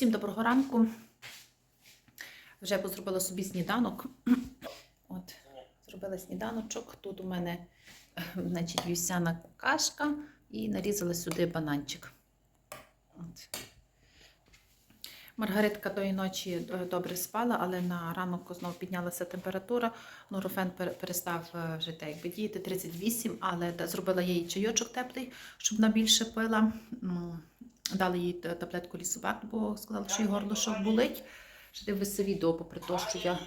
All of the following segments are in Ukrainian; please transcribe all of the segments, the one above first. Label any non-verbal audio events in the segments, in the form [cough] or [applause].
Усім доброго ранку. Вже позробила собі сніданок. [clears throat] От, зробила сніданочок. Тут у мене е, значить, вівсяна кашка і нарізала сюди бананчик. От. Маргаритка тої ночі е, добре спала, але на ранок знову піднялася температура. Нурофен перестав вже так якби діяти 38, але зробила їй чайочок теплий, щоб вона більше пила. Дали їй таблетку лісовак, бо сказала, що її горлошок болить. Ще дивився відео, попри те, що я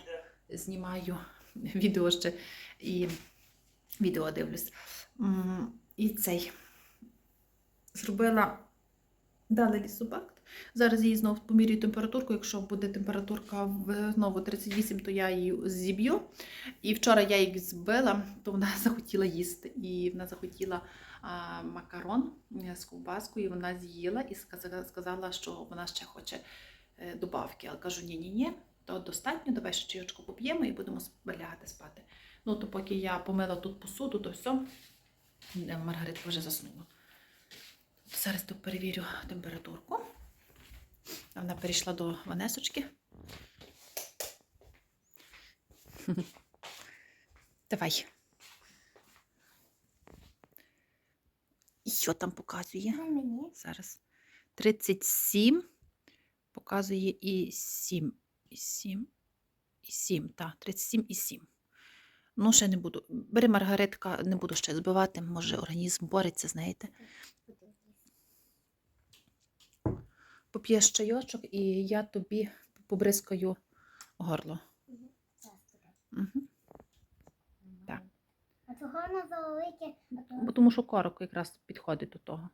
знімаю [laughs] відео ще і відео дивлюсь. І цей зробила, дали лісобакт. Зараз її знову помірюю температурку. Якщо буде температурка знову 38, то я її зіб'ю. І вчора я її збила, то вона [laughs] захотіла їсти. І вона захотіла а, макарон е, з ковбаскою, вона з'їла і сказала, що вона ще хоче е, добавки. Але кажу, ні-ні-ні, то достатньо, давай ще чайочку поп'ємо і будемо лягати спати. Ну, то поки я помила тут посуду, то все, Маргаритка вже заснула. Зараз тут перевірю температурку. Вона перейшла до Ванесочки. [laughs] Давай. І що там показує? Зараз. 37. Показує і 7. І 7. І 7. Так, 37 і 7. Ну, ще не буду. Бери Маргаритка, не буду ще збивати, може організм бореться, знаєте. Поп'єш чайочок і я тобі побризкаю горло. Угу. Так. А чого воно велике? Бо тому що корок якраз підходить до того.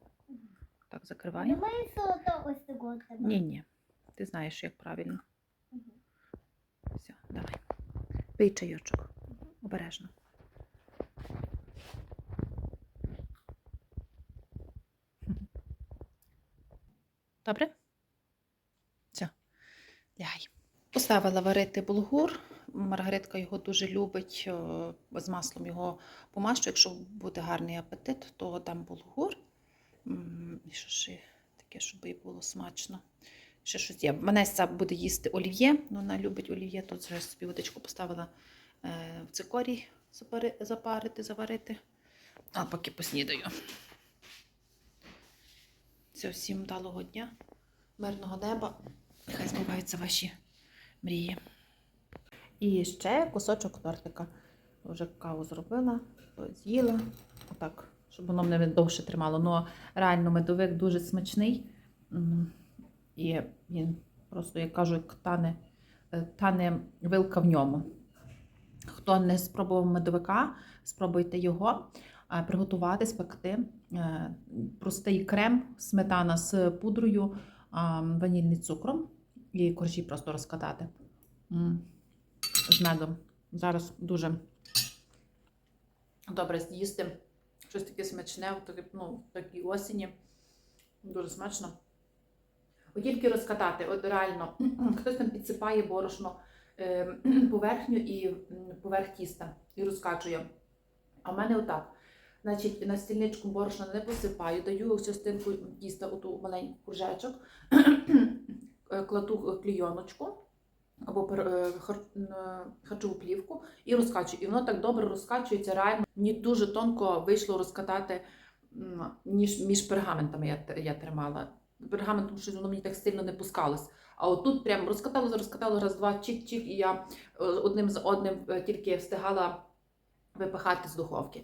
Так, закриваємо. Немає золото ось такого тебе. Ні, ні. Ти знаєш, як правильно. Все, давай. Пий чайочок. Обережно. Добре? Лягай. Поставила варити булгур. Маргаритка його дуже любить. е, З маслом його помащу. Якщо буде гарний апетит, то дам булгур. І що ще таке, щоб їй було смачно. Ще щось є. Ванеса буде їсти олів'є, вона любить олів'є, тут вже собі водичку поставила е, в цикорій запарити, заварити. А поки поснідаю. Все, всім вдалого дня, мирного неба. Нехай збуваються ваші мрії. І ще кусочок тортика. Вже каву зробила, з'їла. Отак, щоб воно мене довше тримало. Ну, реально медовик дуже смачний. І він просто, як кажу, як тане, е, тане вилка в ньому. Хто не спробував медовика, спробуйте його приготувати, спекти. Е, Простий крем, сметана з пудрою, а, ванільним цукром і коржі просто розкатати. З медом. Зараз дуже добре з'їсти. Щось таке смачне, в такі, ну, в такій осені. Дуже смачно. От тільки розкатати, от реально, [clears throat] хтось там підсипає борошно е, [clears throat] поверхню і поверх тіста і розкачує. А в мене отак. Значить, на стільничку борошна не посипаю, даю частинку тіста у ту маленький кружечок, [clears throat] е, кладу клійоночку або е, харчову плівку і розкачую. І воно так добре розкачується. Реально мені дуже тонко вийшло розкатати, ніж між пергаментами я, я тримала. Пергаментом щось воно мені так сильно не пускалось. А отут прям розкатало, розкатало раз, два, чик-чик, і я е, одним за одним е, тільки встигала випихати з духовки.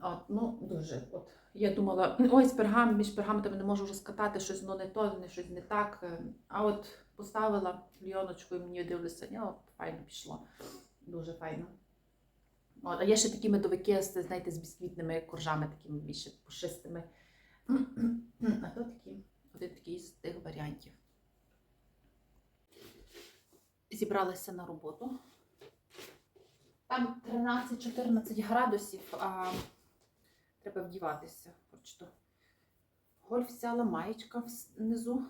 От, ну, дуже. От. Я думала, ой, з пергам, між пергаментами не можу розкатати, щось воно не то, не щось не так. Е, А от поставила льоночку і мені дивлюся, ні, файно пішло. Дуже файно. От, а є ще такі медовики, знаєте, з бісквітними коржами, такими більше пушистими. [clears throat] А то такі, один такий з тих варіантів. Зібралася на роботу. Там 13-14 градусів, а треба вдіватися. Хочете. Гольф взяла, маєчка внизу.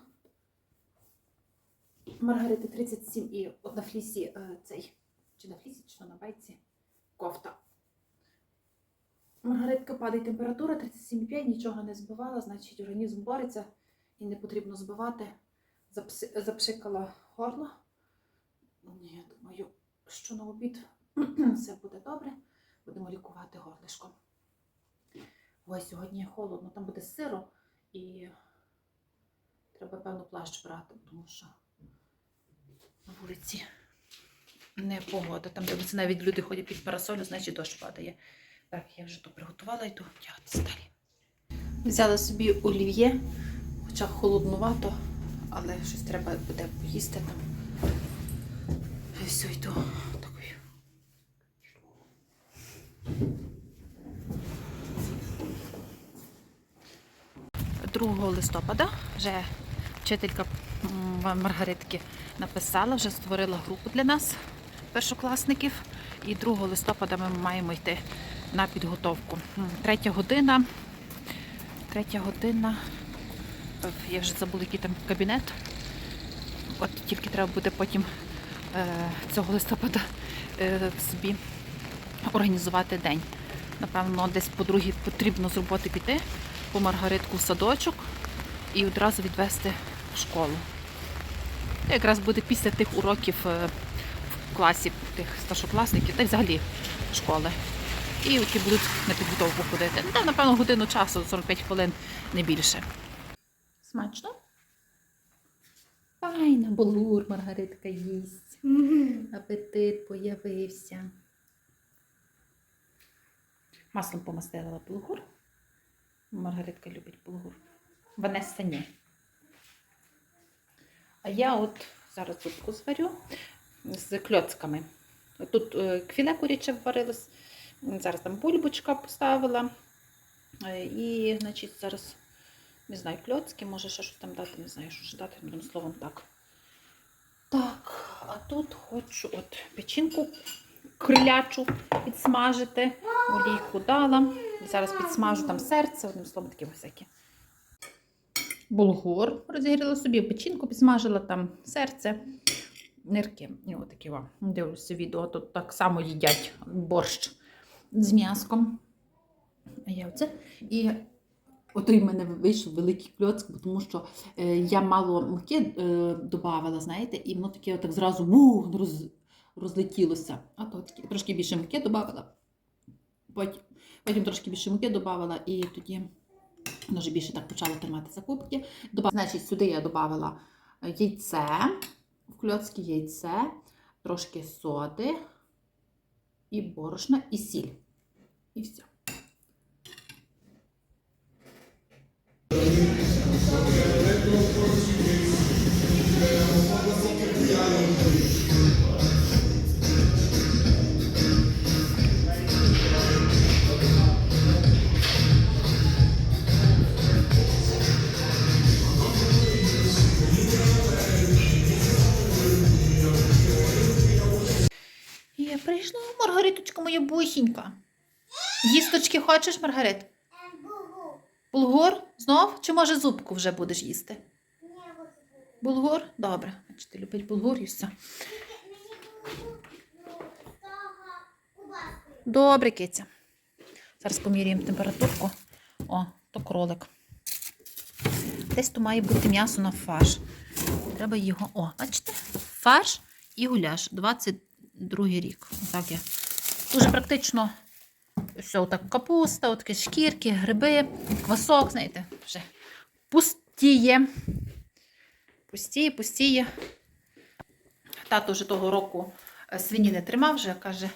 Маргарити 37 і от на флісі е, цей. Чи на флісі, чи на байці кофта. Маргаритка падає температура 37,5, нічого не збивала, значить організм бореться і не потрібно збивати. запшикала горло. Ні, думаю, що на обід [clears throat] все буде добре. Будемо лікувати горлишко. Ой, сьогодні холодно, там буде сиро і треба, певно, плащ брати, тому що на вулиці не погода. Там, де навіть люди ходять під парасолю, значить дощ падає. Так, я вже то приготувала і то вдягатися далі. Взяла собі олів'є, хоча холоднувато, але щось треба буде поїсти там. І все, йду 2 листопада вже вчителька Маргаритки написала, вже створила групу для нас, першокласників. І 2 листопада ми маємо йти на підготовку. Третя година. Третя година. Я вже забула, який там кабінет. От тільки треба буде потім е, цього листопада е, собі організувати день. Напевно, десь по другій потрібно з роботи піти, по Маргаритку в садочок і одразу відвести в школу. Це якраз буде після тих уроків е, в класі тих старшокласників, та й взагалі школи. І які будуть на підготовку ходити. Ну, Та, напевно, годину часу, 45 хвилин, не більше. Смачно? Файна булгур, Маргаритка їсть. Апетит появився. Маслом помастила булгур. Маргаритка любить булгур. Ванесса ні. А я от зараз зубку зварю з кльоцками. Тут е, квіле куряче варилось. Зараз там бульбочка поставила. Е, І, значить, зараз, не знаю, кльоцки, може ще щось там дати, не знаю, що ж дати, одним словом так. Так, а тут хочу от печінку крилячу підсмажити. Олійку дала. Зараз підсмажу там серце, одним словом, такі всякі. Булгур розігріла собі, печінку підсмажила там серце, нирки. І отакі вам. Дивлюся відео, тут так само їдять борщ з м'яском. А я оце. І отой в мене вийшов великий кльоцк, тому що е, я мало муки е, додавала, знаєте, і воно таке отак зразу вух, роз, розлетілося. А то такі, трошки більше муки додавала. Потім, потім трошки більше муки додавала, і тоді вже більше так почало тримати закупки. Добав... Значить, сюди я додавала яйце, в яйце, трошки соди, і борошна, і сіль. І все. Я прийшла, Маргариточка, моя бусінька. Їсточки хочеш, Маргарит? Булгур? Знов? Чи може зубку вже будеш їсти? Булгур? Добре. Бачите, любить булгур і все. Добре, киця. Зараз поміряємо температурку. О, то кролик. Десь то має бути м'ясо на фарш. Треба його. О, бачите? Фарш і гуляш. 22 рік. Отак я. Дуже практично. Все, отак капуста, отакі шкірки, гриби, квасок, знаєте, вже пустіє. Пустіє, пустіє. Тато вже того року е, свині не тримав, вже каже,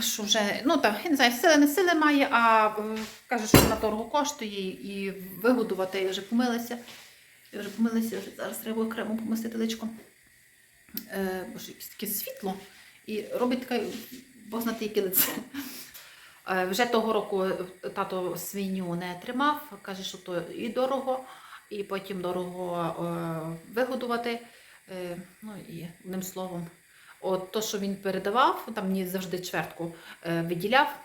що вже, ну так, я не знаю, сили не сили має, а е, каже, що на торгу коштує і вигодувати, я вже помилася. Я вже помилася, вже зараз треба окремо помастити личком. Е, боже, якесь таке світло. І робить таке, бог яке лице. Е, Вже того року тато свиню не тримав, каже, що то і дорого, і потім дорого е, вигодувати. Е, ну і одним словом, от то, що він передавав, там мені завжди чвертку е, виділяв,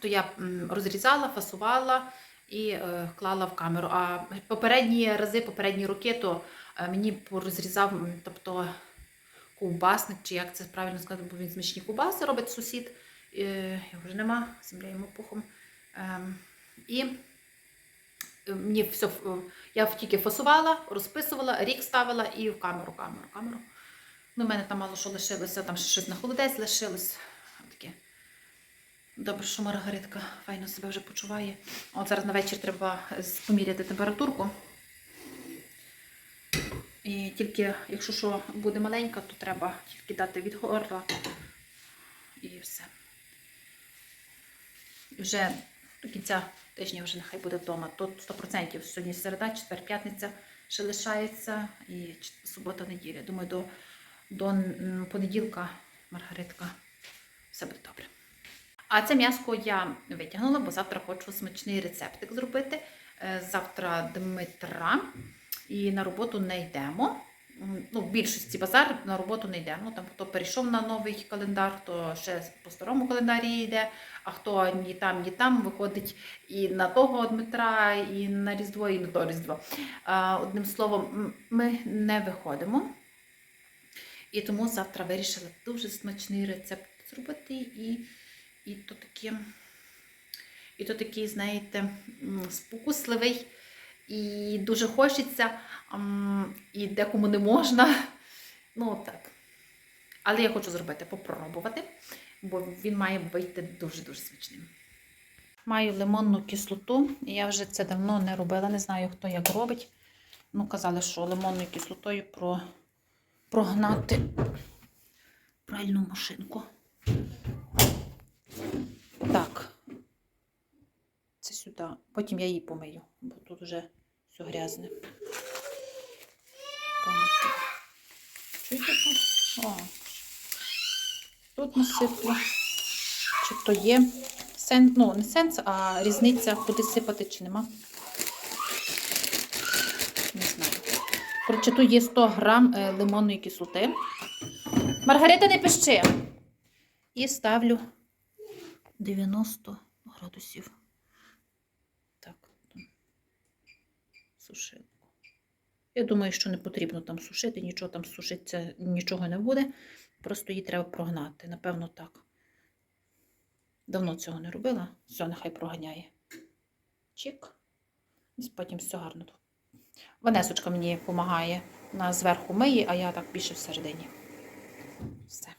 то я розрізала, фасувала і е, клала в камеру. А попередні рази, попередні роки, то е, мені порозрізав, тобто ковбасник, чи як це правильно сказати, бо він смачні ковбаси робить сусід. Е, Його вже нема, земля йому пухом. Ем, І е, мені все, е, я тільки фасувала, розписувала, рік ставила і в камеру, камеру, камеру. Ну, в мене там мало що лишилося, там щось на холодець лишилось. Таке. Добре, що Маргаритка файно себе вже почуває. От зараз на вечір треба поміряти температурку. І тільки, якщо що буде маленька, то треба тільки дати від горла і все. Вже до кінця тижня вже нехай буде вдома. Тут 100% сьогодні середа, четвер, п'ятниця ще лишається і субота, неділя. Думаю, до, до понеділка Маргаритка все буде добре. А це м'яско я витягнула, бо завтра хочу смачний рецептик зробити. Е, Завтра Дмитра і на роботу не йдемо. Ну, в більшості базар на роботу не йде. Ну, там хто перейшов на новий календар, то ще по старому календарі йде, а хто ні там, ні там виходить і на того Дмитра, і на Різдво, і на то Різдво. Одним словом, ми не виходимо. І тому завтра вирішила дуже смачний рецепт зробити. І, і то таке, і то такий, знаєте, спокусливий. І дуже хочеться, і декому не можна. Ну, так. Але я хочу зробити, попробувати, бо він має вийти дуже-дуже смачним. Маю лимонну кислоту, я вже це давно не робила, не знаю, хто як робить. Ну, казали, що лимонною кислотою про... прогнати пральну машинку. Так. Це сюди. Потім я її помию, бо тут вже все грязне. О. Тут насиплю. Чи то є сенс, ну, не сенс, а різниця, куди сипати чи нема. Не знаю. Коротше, тут є 100 грам е, лимонної кислоти. Маргарита, не пищи. І ставлю 90 градусів. Так, там сушилку. Я думаю, що не потрібно там сушити, нічого там сушиться, нічого не буде. Просто її треба прогнати. Напевно, так. Давно цього не робила. Все, нехай проганяє. Чик. І потім все гарно. Ванесочка мені допомагає. Вона зверху миє, а я так більше всередині. Все.